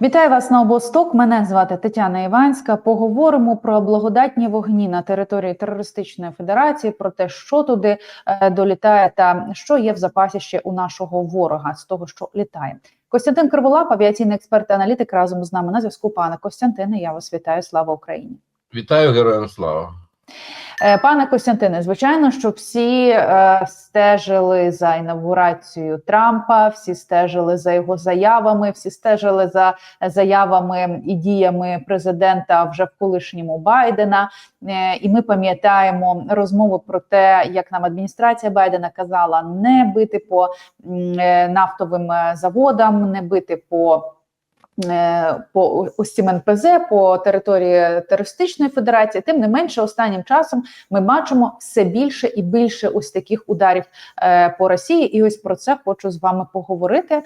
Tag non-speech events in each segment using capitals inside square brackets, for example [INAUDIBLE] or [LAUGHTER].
Вітаю вас на обосток. Мене звати Тетяна Іванська. Поговоримо про благодатні вогні на території терористичної федерації, про те, що туди е, долітає, та що є в запасі ще у нашого ворога з того, що літає. Костянтин Криволап, авіаційний експерт та аналітик, разом з нами на зв'язку. Пане Костянтине, я вас вітаю. Слава Україні. Вітаю героям слава. Е, Пане Костянтине, звичайно, що всі е, стежили за інавгурацією Трампа, всі стежили за його заявами, всі стежили за заявами і діями президента вже в колишньому Байдена. Е, і ми пам'ятаємо розмови про те, як нам адміністрація Байдена казала не бити по е, нафтовим е, заводам, не бити по. Е, По ось цим НПЗ по території терористичної федерації, тим не менше, останнім часом ми бачимо все більше і більше ось таких ударів е, по Росії. І ось про це хочу з вами поговорити.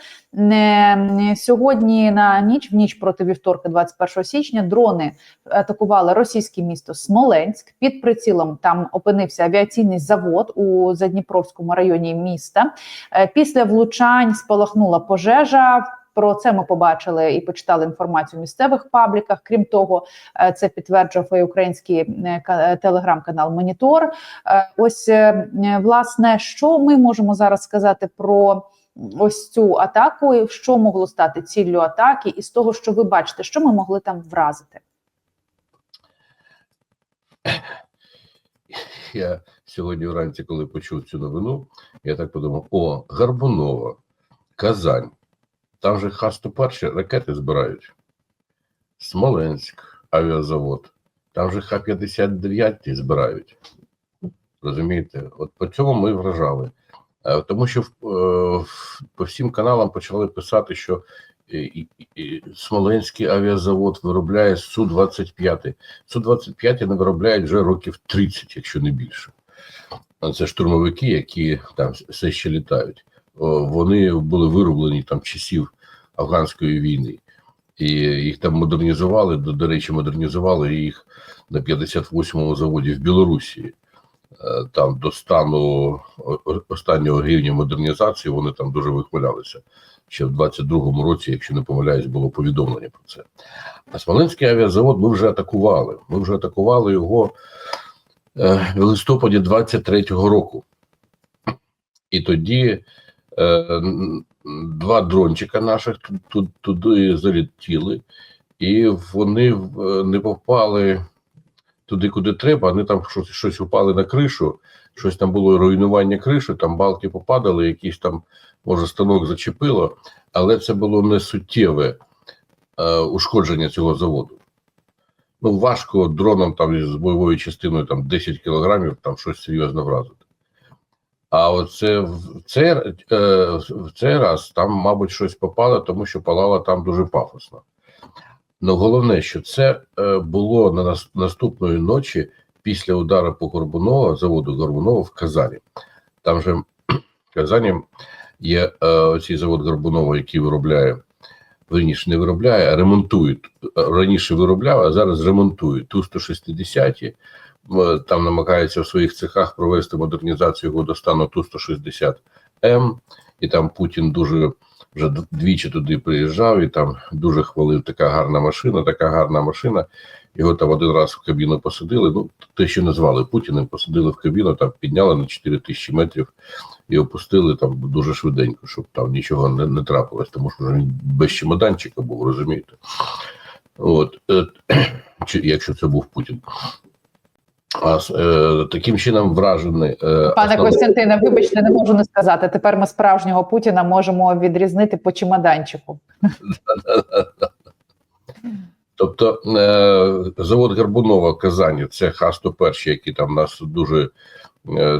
Сьогодні на ніч, в ніч проти вівторка, 21 січня, дрони атакували російське місто Смоленськ. Під прицілом там опинився авіаційний завод у Задніпровському районі міста. Е, Після влучань спалахнула пожежа. Про це ми побачили і почитали інформацію в місцевих пабліках. Крім того, е, це підтверджував і український е, е, телеграм-канал Монітор. Ось власне, що ми можемо зараз сказати про ось цю атаку, і що могло стати ціллю атаки, і з того, що ви бачите, що ми могли там вразити. Я сьогодні вранці, коли почув цю новину, я так подумав: о, Гарбунова, Казань. Там же Х-101 ракети збирають. Смоленськ, авіазавод. Там же Х-59 збирають. Розумієте? От по цьому ми вражали. Тому що е, по всім каналам почали писати, що Смоленський авіазавод виробляє Су-25. Су-25 не виробляють вже років 30, якщо не більше. Це штурмовики, які там все ще літають. О, Вони були вироблені там часів афганської війни. І їх там модернізували. До, до речі, модернізували їх на 58-му заводі в Білорусі. Е, Там до стану останнього рівня модернізації вони там дуже вихвалялися. Ще в 22-му році, якщо не помиляюсь, було повідомлення про це. А Смоленський авіазавод ми вже атакували. Ми вже атакували його е, в листопаді 23-го року. І тоді е, два дрончика наших ту- ту- туди залетіли, і вони не попали туди, куди треба. Вони там щось, щось упали на кришу, щось там було руйнування криші, там балки попадали, якийсь там, може, станок зачепило, але це було не суттєве е, ушкодження цього заводу. Ну, важко дроном там з бойовою частиною там 10 кілограмів там щось серйозно вразити. А оце в цей, е, в цей раз там, мабуть, щось попало, тому що палало там дуже пафосно. Ну, головне, що це е, було на нас, наступної ночі після удару по Горбунова, заводу Горбунова в Казані. Там же в Казані є е, цей завод Горбунова, який виробляє, верніше не виробляє, а ремонтують. Раніше виробляв, а зараз ремонтують Ту-160. Там намагаються в своїх цехах провести модернізацію його до стану Ту-160М. І там Путін дуже вже двічі туди приїжджав і там дуже хвалив така гарна машина, така гарна машина. Його там один раз в кабіну посадили. Ну, те, що назвали Путіним, посадили в кабіну, там підняли на 4 тисячі метрів і опустили там дуже швиденько, щоб там нічого не, не трапилось, тому що він без чемоданчика був, розумієте? От, е, [CLEARS THROAT] якщо це був Путін. А е, таким чином вражений. Е, Пане Костянтине, вибачте, не можу не сказати. Тепер ми справжнього Путіна можемо відрізнити по чемоданчику. Тобто е, завод Горбунова Казані, це Х-101, який там нас дуже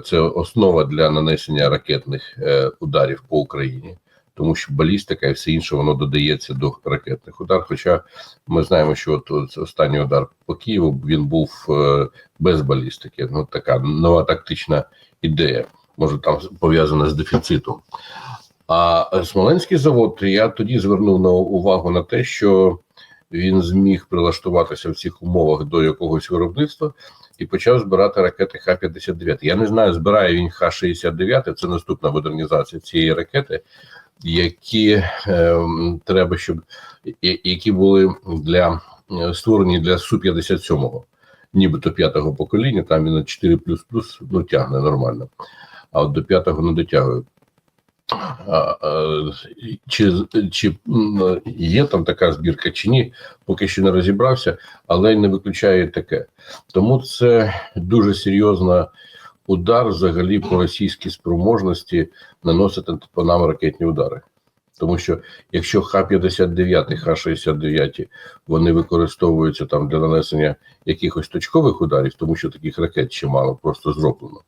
це основа для нанесення ракетних ударів по Україні, тому що балістика і все інше воно додається до ракетних ударів. Хоча ми знаємо, що от, от останній удар по Києву він був е, без балістики. Ну така нова тактична ідея, може там пов'язана з дефіцитом. А Смоленський завод я тоді звернув на увагу на те, що він зміг прилаштуватися в цих умовах до якогось виробництва і почав збирати ракети Х-59. Я не знаю, збирає він Х-69, це наступна модернізація цієї ракети. які е, треба, щоб які були для е, створені для су 57 нібито п'ятого покоління. Там він на 4 ну тягне нормально, а от до п'ятого не дотягує. Чи, чи є там така збірка, чи ні, поки що не розібрався, але не виключає таке. Тому це дуже серйозна удар взагалі по російській спроможності наносити по нам ракетні удари. Тому що якщо Х-59, Х-69 вони використовуються там для нанесення якихось точкових ударів, тому що таких ракет чимало просто зроблено,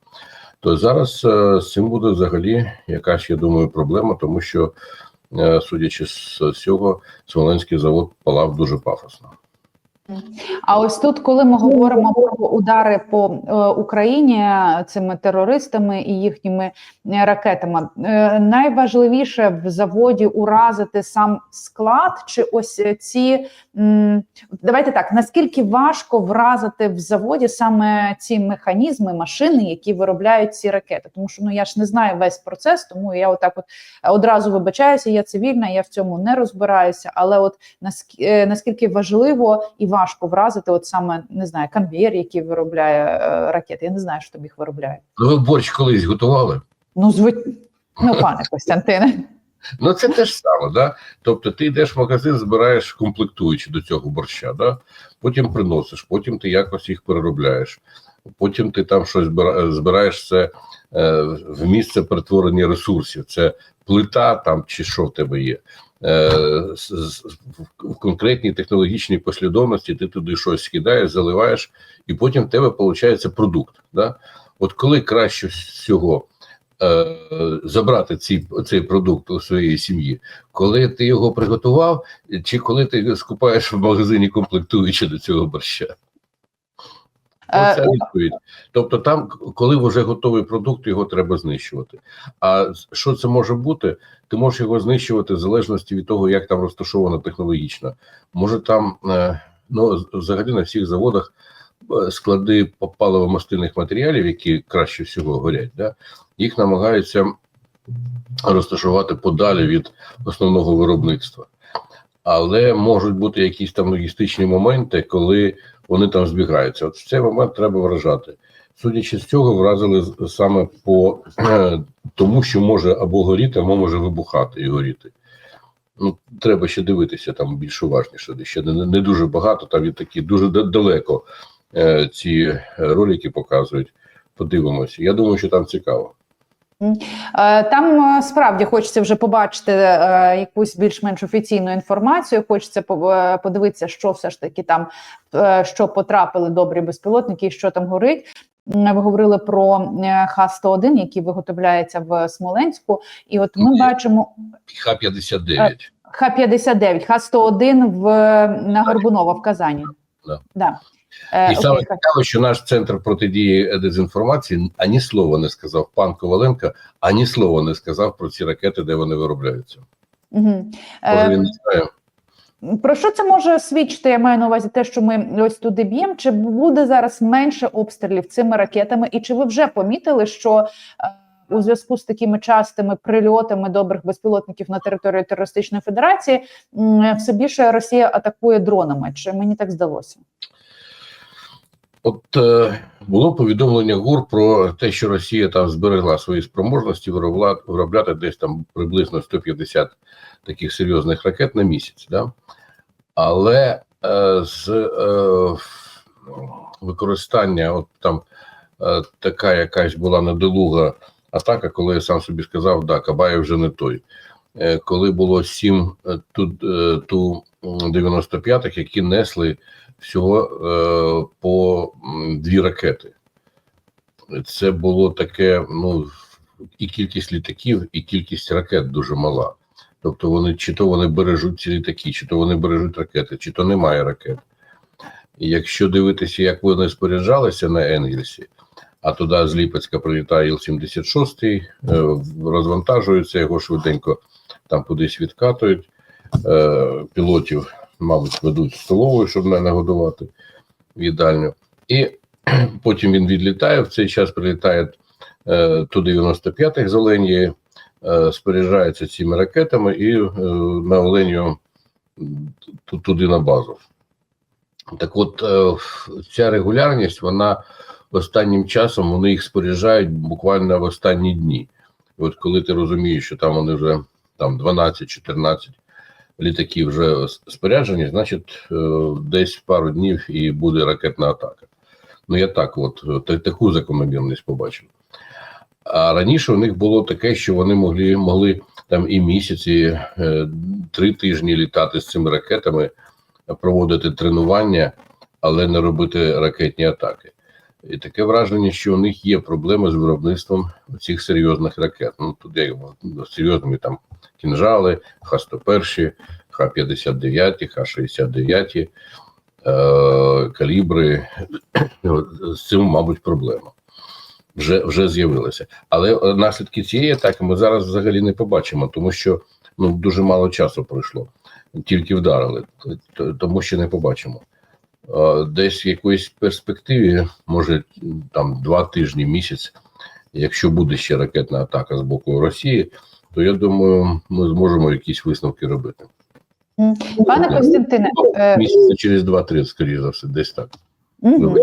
то зараз е, з цим буде взагалі якась, я думаю, проблема, тому що, е, судячи з цього, Смоленський завод палав дуже пафосно. А ось тут, коли ми говоримо про удари по е, Україні цими терористами і їхніми е, ракетами, е, найважливіше в заводі уразити сам склад, чи ось ці давайте так, наскільки важко вразити в заводі саме ці механізми, машини, які виробляють ці ракети? Тому що ну я ж не знаю весь процес, тому я отак от одразу вибачаюся. Я цивільна, я в цьому не розбираюся, але от наскільки, важливо і важко вразити, от саме не знаю, конвейер, який виробляє е, ракети. Я не знаю, що там їх виробляє. Ну, ви борщ колись готували? Ну, зви... ну, пане Костянтине. [LAUGHS] Ну, це те ж саме, да? Тобто ти йдеш в магазин, збираєш комплектуючі до цього борща, да? потім приносиш, потім ти якось їх переробляєш, потім ти там щось збираєш це е, в місце перетворення ресурсів. Це плита там чи що в тебе є. Е, в- конкретній технологічній послідовності ти туди щось скидаєш, заливаєш, і потім в тебе виходить продукт. Да? От коли краще всього е, забрати цей, цей продукт у своєї сім'ї, коли ти його приготував, чи коли ти скупаєш в магазині комплектуючи до цього борща? Е, Оце відповідь. Тобто, там, коли вже готовий продукт, його треба знищувати. А що це може бути? Ти можеш його знищувати в залежності від того, як там розташовано технологічно. Може там е, ну взагалі на всіх заводах е, склади паливо-мастильних матеріалів, які краще всього горять, да? їх намагаються розташувати подалі від основного виробництва. Але можуть бути якісь там логістичні моменти, коли вони там збігаються. От в цей момент треба вражати. Судячи з цього, вразили саме по [CLEARS THROAT] тому, що може або горіти, або може вибухати і горіти. Ну, треба ще дивитися там більш уважніше. Ще не, не дуже багато, там і такі дуже далеко е, ці ролики показують. Подивимося. Я думаю, що там цікаво. Е, Там е, справді хочеться вже побачити е, якусь більш-менш офіційну інформацію. Хочеться по- подивитися, що все ж таки там що потрапили добрі безпілотники, і що там горить. Ви говорили про е, Х-101, який виготовляється в Смоленську, і от ми Ні. бачимо Х-59. Х-59, Х-101 в на Горбунова в Казані. Да. Да. Е, І саме цікаво, що наш центр протидії дезінформації ані слова не сказав пан Коваленко, ані слова не сказав про ці ракети, де вони виробляються. Може, Е, він не знає. Про що це може свідчити? Я маю на увазі те, що ми ось туди б'ємо. Чи буде зараз менше обстрілів цими ракетами? І чи ви вже помітили, що е, у зв'язку з такими частими прильотами добрих безпілотників на територію терористичної федерації все більше Росія атакує дронами? Чи мені так здалося? От е, було повідомлення ГУР про те, що Росія там зберегла свої спроможності виробла- виробляти десь там приблизно 150 таких серйозних ракет на місяць. Да? Але е, з е, використання, от там е, така якась була недолуга атака, коли я сам собі сказав, да, Кабаєв вже не той. Е, коли було сім е, ту, е, ту 95-х, які несли всього е, по дві ракети. Це було таке, ну, і кількість літаків, і кількість ракет дуже мала. Тобто вони чи то вони бережуть ці літаки, чи то вони бережуть ракети, чи то немає ракет. І якщо дивитися, як вони споряджалися на Енгельсі, а туди з Ліпецька прилітає Іл-76, е, розвантажується його швиденько, там кудись відкатують. Е, Пілотів, мабуть, ведуть столовою, щоб не нагодувати їдальню. І [CLEARS THROAT] потім він відлітає. В цей час прилітає е, Ту-95 з Оленії, е, споряджаються цими ракетами і е, на Оленію туди на базу. Так от, е, ця регулярність, вона останнім часом вони їх споряджають буквально в останні дні. От коли ти розумієш, що там вони вже там 12-14 літаків вже споряджені, значить е, десь пару днів і буде ракетна атака. Ну я так, от е, таку закономірність побачив. А раніше у них було таке, що вони могли могли там і місяці, е, три тижні літати з цими ракетами, проводити тренування, але не робити ракетні атаки. І таке враження, що у них є проблеми з виробництвом цих серйозних ракет. Ну тут ну, серйозними там кінжали, Х-101, Х-59, Х-69, е, калібри. З цим, мабуть, проблема. Вже, вже з'явилася. Але е, наслідки цієї атаки ми зараз взагалі не побачимо, тому що ну, дуже мало часу пройшло. Тільки вдарили, тому що не побачимо. Е, Десь в якоїсь перспективі, може там два тижні, місяць, якщо буде ще ракетна атака з боку Росії, то я думаю, ми зможемо якісь висновки робити. Пане Костянтине, Ну, е, Місяця через два-три, скоріше за все, десь так. мгм.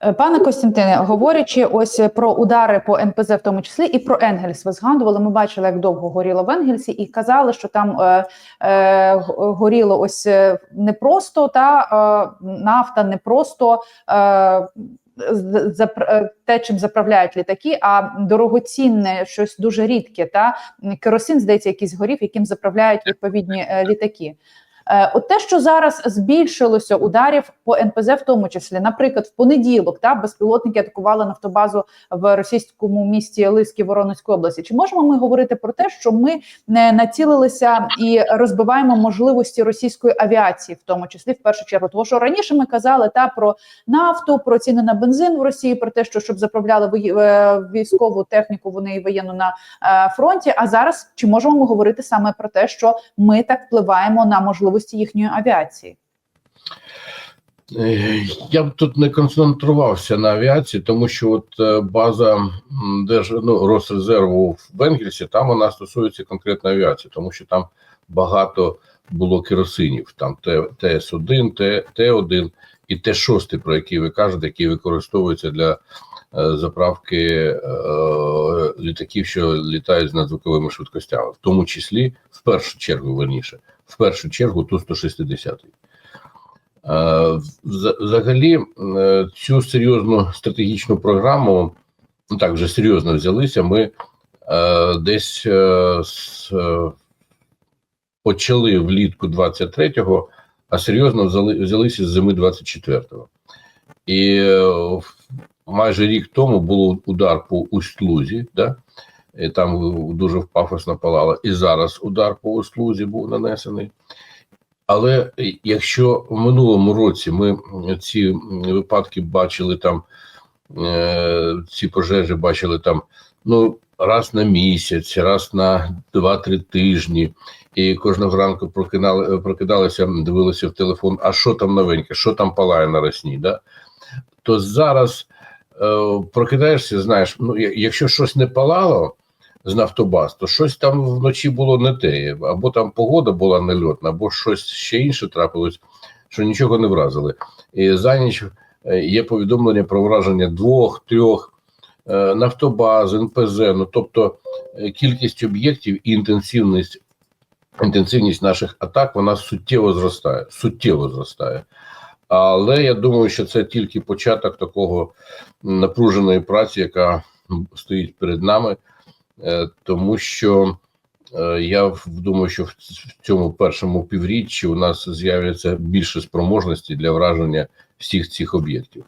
Е, Пане Костянтине, говорячи ось про удари по НПЗ, в тому числі і про Енгельс, ви згадували. Ми бачили, як довго горіло в Енгельсі, і казали, що там е, е, горіло ось е, не просто та е, нафта, не просто е, е, те, чим заправляють літаки, а дорогоцінне щось дуже рідке. Та керосин, здається, якийсь горів, яким заправляють відповідні е, літаки. Е, От те, що зараз збільшилося ударів по НПЗ, в тому числі, наприклад, в понеділок та безпілотники атакували нафтобазу в російському місті Лиски Воронезької області. Чи можемо ми говорити про те, що ми не націлилися і розбиваємо можливості російської авіації, в тому числі в першу чергу? Тому що раніше ми казали та про нафту, про ціни на бензин в Росії, про те, що щоб заправляли е, військову техніку, вони і воєнну на е, фронті. А зараз чи можемо ми говорити саме про те, що ми так впливаємо на можливості їхньої авіації? Е, Я б тут не концентрувався на авіації, тому що от е, база держ... ну, Росрезерву в Енгельсі, там вона стосується конкретно авіації, тому що там багато було керосинів. Там ТС-1, Т- Т-1 і Т-6, про які ви кажете, які використовуються для е, заправки літаків, що літають з надзвуковими швидкостями, в тому числі, в першу чергу, верніше, в першу чергу Ту-160. Е, Взагалі, е, цю серйозну стратегічну програму, ну так вже серйозно взялися. Ми е, десь з, почали влітку 23-го, а серйозно взяли, взялися з зими 24-го. І майже рік тому був удар по Усть-Лузі, да? і там дуже пафосно палало. І зараз удар по Усть-Лузі був нанесений. Але якщо в минулому році ми ці випадки бачили там, е, ці пожежі бачили там ну, раз на місяць, раз на 2-3 тижні, і кожного ранку прокидали, прокидалися, дивилися в телефон, а що там новеньке, що там палає на росні, да? то зараз е, прокидаєшся, знаєш, ну, якщо щось не палало, з Нафтобаз, то щось там вночі було не те, або там погода була нельотна, або щось ще інше трапилось, що нічого не вразили. І за ніч е, є повідомлення про враження двох, трьох е, нафтобаз, НПЗ. Ну тобто е, кількість об'єктів і інтенсивність, інтенсивність наших атак вона суттєво зростає. Суттєво зростає. Але я думаю, що це тільки початок такого напруженої праці, яка стоїть перед нами. Е, тому що е, я думаю, що в цьому першому півріччі у нас з'являться більше спроможності для враження всіх цих об'єктів.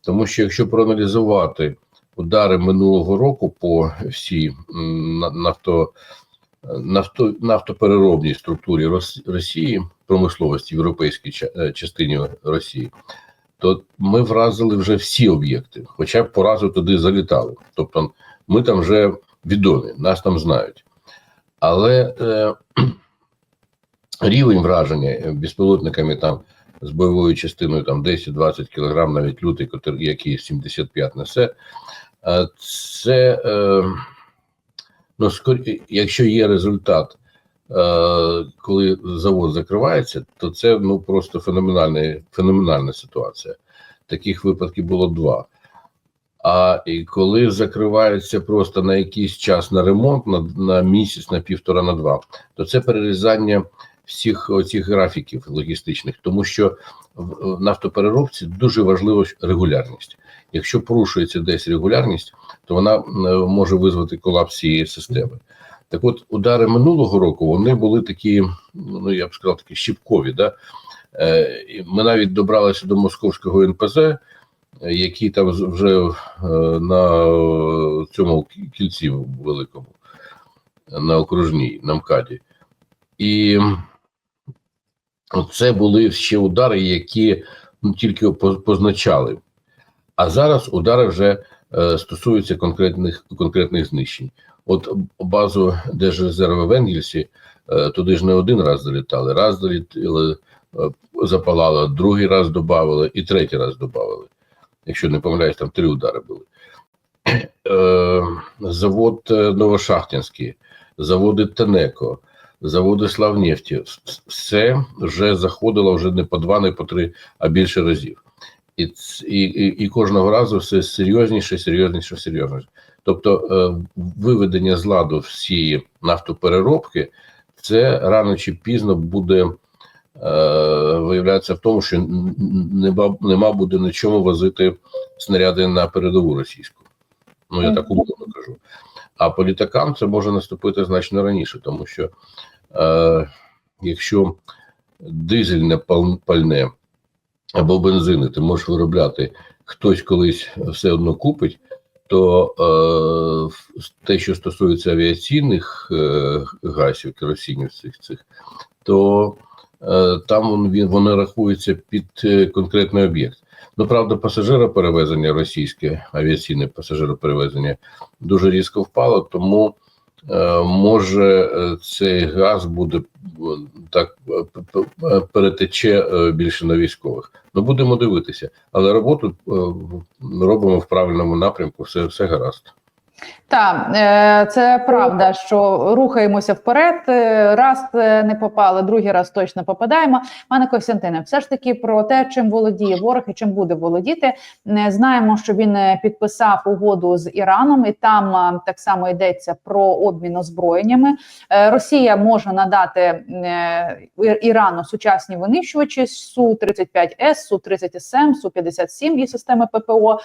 Тому що якщо проаналізувати удари минулого року по всій нафто, нафто, нафтопереробній структурі Рос- Росії, промисловості в європейській е, частині Росії, то ми вразили вже всі об'єкти, хоча б по разу туди залітали. Тобто ми там вже відомі, нас там знають. Але е, [CLEARS THROAT] рівень враження безпілотниками там з бойовою частиною там 10-20 кг, навіть лютий, який 75 несе, е, це е, Ну, скор- якщо є результат, е, коли завод закривається, то це ну просто феноменальна, феноменальна ситуація. Таких випадків було два. А і коли закривається просто на якийсь час на ремонт, на, на місяць, на півтора, на два, то це перерізання всіх оцих графіків логістичних, тому що в, в нафтопереробці дуже важлива регулярність. Якщо порушується десь регулярність, то вона е, може визвати колапс цієї системи. Так от, удари минулого року вони були такі, ну я б сказав, такі щіпкові. Да? Е, ми навіть добралися до московського НПЗ, е, який там вже е, на цьому кільці великому, на окружній, на МКАДі. І це були ще удари, які ну, тільки позначали. А зараз удари вже стосуються конкретних конкретних знищень. От базу Держрезерву в Енгельсі е, туди ж не один раз залітали. Раз залітали, е, запалало, другий раз додавали і третій раз додавали. Якщо не помиляюсь, там три удари були. Е, завод Новошахтинський, заводи Тенеко, заводи Славнефті, все вже заходило вже не по два, не по три, а більше разів. І, і, і кожного разу все серйозніше, серйозніше, серйозніше. Тобто е, виведення з ладу всі нафтопереробки, це рано чи пізно буде е, виявлятися в тому, що нема, буде на чому возити снаряди на передову російську. Ну, я так умовно кажу. А по літакам це може наступити значно раніше, тому що е, якщо дизельне пал- пальне або бензини ти можеш виробляти, хтось колись все одно купить, то е, те, що стосується авіаційних е, газів, керосинів цих цих, то е, там він вони рахуються під е, конкретний об'єкт. Ну, правда, пасажироперевезення російське авіаційне пасажироперевезення дуже різко впало, тому е, може е, цей газ буде е, так перетече більше на військових. Ну будемо дивитися, але роботу е, робимо в правильному напрямку. Все, все гаразд. Так, е, це правда, що рухаємося вперед. е, Раз е, не попали, другий раз точно попадаємо. Пане Костянтине, все ж таки про те, чим володіє ворог і чим буде володіти. Знаємо, що він підписав угоду з Іраном, і там так само йдеться про обмін озброєннями. Росія може надати Ірану сучасні винищувачі су 35 с су 30 см су 57 і системи ППО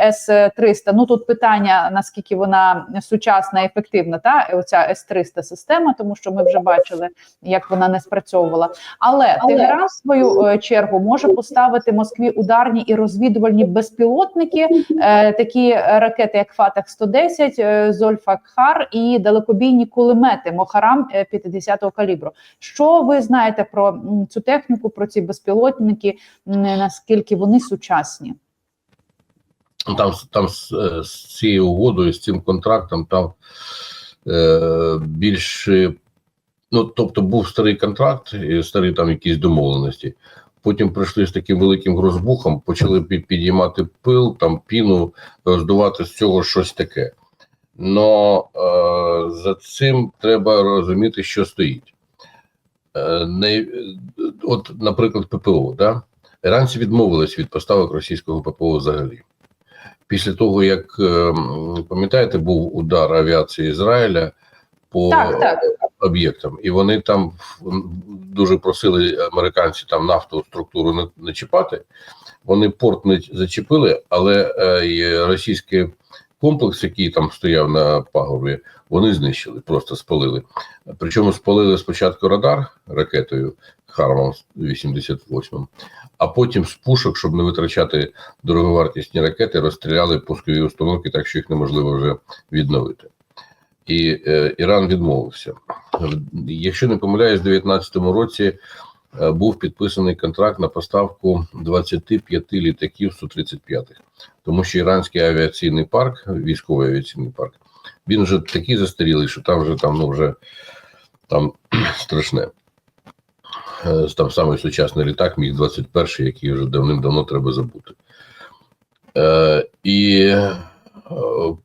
с 300 Ну тут питання наскільки вона сучасна і ефективна, та оця с 300 система, тому що ми вже бачили, як вона не спрацьовувала. Але, Але- Тегеран, в свою е, чергу, може поставити Москві ударні і розвідувальні безпілотники, е, такі ракети, як Фатах 110 е, Зольфакхар і далекобійні кулемети Мохарам е, 50-го калібру. Що ви знаєте про цю техніку, про ці безпілотники? Наскільки вони сучасні? Ну, Там, там з, е, з цією угодою, з цим контрактом, там е, більше. Ну, тобто був старий контракт, і старі там якісь домовленості. Потім прийшли з таким великим грозбухом, почали під, підіймати пил, там піну, роздувати з цього щось таке. Но е, за цим треба розуміти, що стоїть. Е, не, от, наприклад, ППО, да? Іранці відмовились від поставок російського ППО взагалі. Після того, як е, пам'ятаєте, був удар авіації Ізраїля по Так, так. об'єктам, і вони там дуже просили американці там нафтову структуру не, не чіпати. Вони порт не зачепили, але е, і російський комплекс, який там стояв на пагорбі, вони знищили, просто спалили. Причому спалили спочатку радар ракетою Хармом 88, а потім з пушок, щоб не витрачати дороговартісні ракети, розстріляли пускові установки, так що їх неможливо вже відновити. І е, Іран відмовився. Якщо не помиляюсь, в 2019 році е, був підписаний контракт на поставку 25 літаків Су-35, тому що іранський авіаційний парк, військовий авіаційний парк, він вже такий застарілий, що там вже там ну вже там [CLEARS THROAT] страшне. Е, Там самий сучасний літак, міг 21 який вже давним-давно треба забути. Е, і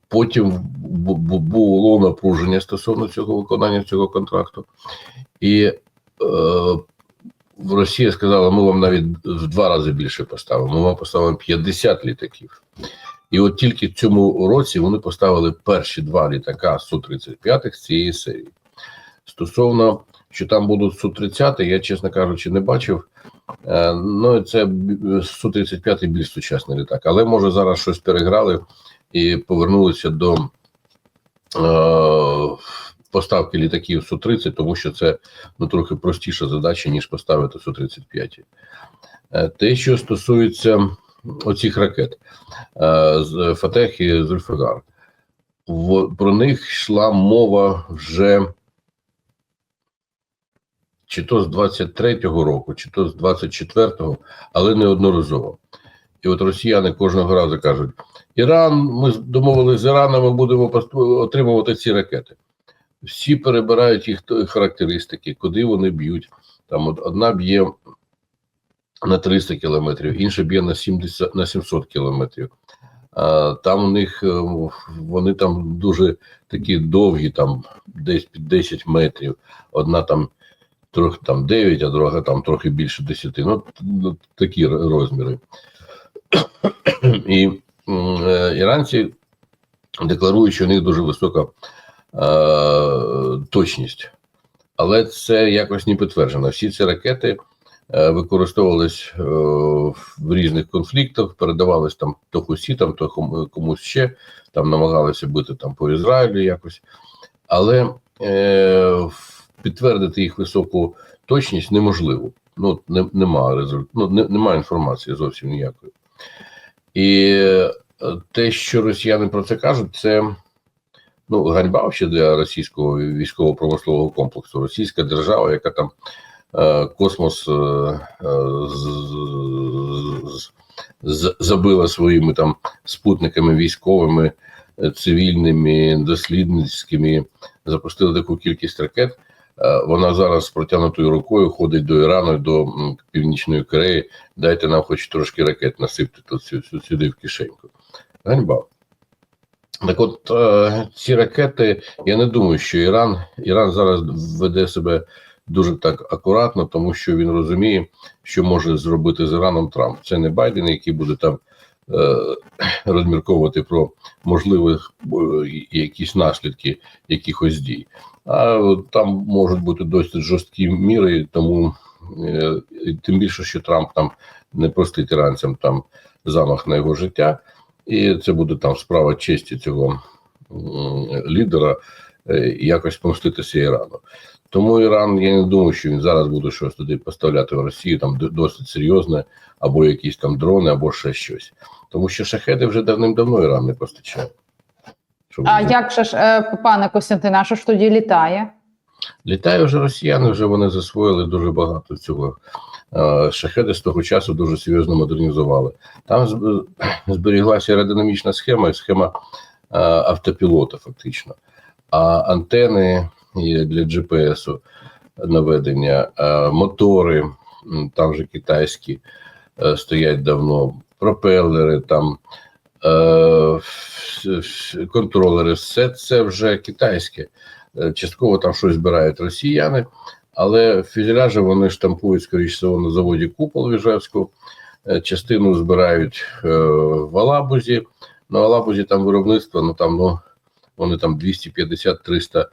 Потім бу- бу- було напруження стосовно цього виконання цього контракту, і е, Росія сказала: ми вам навіть в два рази більше поставимо. Ми вам поставимо 50 літаків. І от тільки в цьому році вони поставили перші два літака Су-35 з цієї серії. Стосовно, що там будуть Су-30, я, чесно кажучи, не бачив. Е, Ну, це б- Су-35 більш сучасний літак, але може зараз щось переграли і повернулися до е, поставки літаків Су-30, тому що це ну, трохи простіша задача, ніж поставити Су-35. Е, Те, що стосується оцих ракет е, з Фатех і Зульфигар, в, про них йшла мова вже чи то з 23-го року, чи то з 24-го, але неодноразово. І от росіяни кожного разу кажуть: Іран, ми домовилися з Іраном, ми будемо отримувати ці ракети. Всі перебирають їх характеристики, куди вони б'ють. Там от одна б'є на 300 кілометрів, інша б'є на 70, на 700 кілометрів. А, там у них е, вони там дуже такі довгі, там десь під 10 метрів. Одна там трохи там 9, а друга там трохи більше 10. Ну, ну такі розміри. [CLEARS THROAT] І е, іранці декларують, що у них дуже висока е, точність. Але це якось не підтверджено. Всі ці ракети е, використовувались е, в різних конфліктах, передавались там то хусітам, то комусь ще, там намагалися бити там по Ізраїлю якось. Але е, підтвердити їх високу точність неможливо. Ну, не, немає результ... ну, не, немає інформації зовсім ніякої. І е, те, що росіяни про це кажуть, це ну, ганьба ще для російського військово-промислового комплексу. Російська держава, яка там е, космос е, е, з- з- забила своїми там спутниками військовими, е, цивільними, дослідницькими, запустила таку кількість ракет. Е, Вона зараз з протягнутою рукою ходить до Ірану, до Північної Кореї. Дайте нам хоч трошки ракет насипте тут сю- сю- сюди в кишеньку. Ганьба. Так от е, ці ракети, я не думаю, що Іран, Іран зараз веде себе дуже так акуратно, тому що він розуміє, що може зробити з Іраном Трамп. Це не Байден, який буде там розмірковувати про можливих е, якісь наслідки якихось дій. А там можуть бути досить жорсткі міри, тому е, тим більше, що Трамп там не простить іранцям там замах на його життя, і це буде там справа честі цього лідера е, якось помститися Ірану. Тому Іран, я не думаю, що він зараз буде щось туди поставляти в Росію, там досить серйозне, або якісь там дрони, або ще щось. Тому що шахеди вже давним-давно Іран не постачає. Щоб А ви як же ж, е, пане Костянтине, а що ж тоді літає? Літає вже росіяни, вже вони засвоїли дуже багато цього. Е, Шахеди з того часу дуже серйозно модернізували. Там зберіглася аеродинамічна схема і схема е, автопілота, фактично. А антени для GPS наведення, мотори, там вже китайські е, стоять давно, пропелери, там е, контролери, все це вже китайське. Е, Частково там щось збирають росіяни, але фюзеляжі вони штампують, скоріш всього, на заводі Купол в Іжевську. Е, Частину збирають в Алабузі. На Алабузі там виробництво, ну там ну, вони там 250-300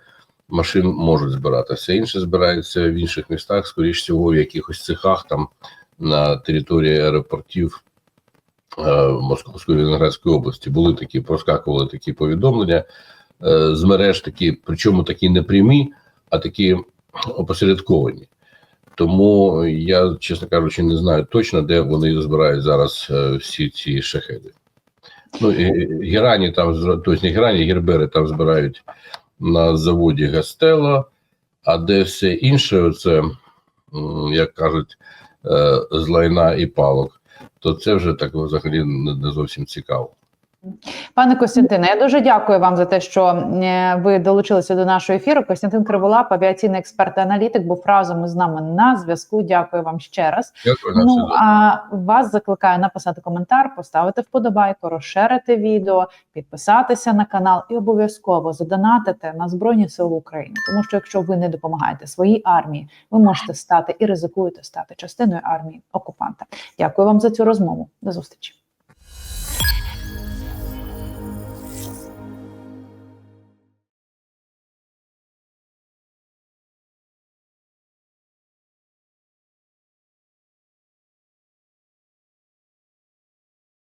машин можуть збирати. Все інше збирається в інших містах, скоріш всього, в якихось цехах там на території аеропортів е, Московської Ленинградської області. Були такі, проскакували такі повідомлення е, з мереж такі, причому такі не прямі, а такі опосередковані. Тому я, чесно кажучи, не знаю точно, де вони збирають зараз е, всі ці шахеди. Ну, і, і Герані там, то есть не Герані, Гербери там збирають на заводі Гастела, а де все інше, це, як кажуть, е, з лайна і палок, то це вже так взагалі не зовсім цікаво. Пане Костянтине, я дуже дякую вам за те, що е, ви долучилися до нашого ефіру. Костянтин Криволап, авіаційний експерт, аналітик, був разом із нами на зв'язку. Дякую вам ще раз. Дякую Ну а вас закликаю написати коментар, поставити вподобайку, розширити відео, підписатися на канал і обов'язково задонатити на Збройні Сили України. Тому що якщо ви не допомагаєте своїй армії, ви можете стати і ризикуєте стати частиною армії окупанта. Дякую вам за цю розмову. До зустрічі.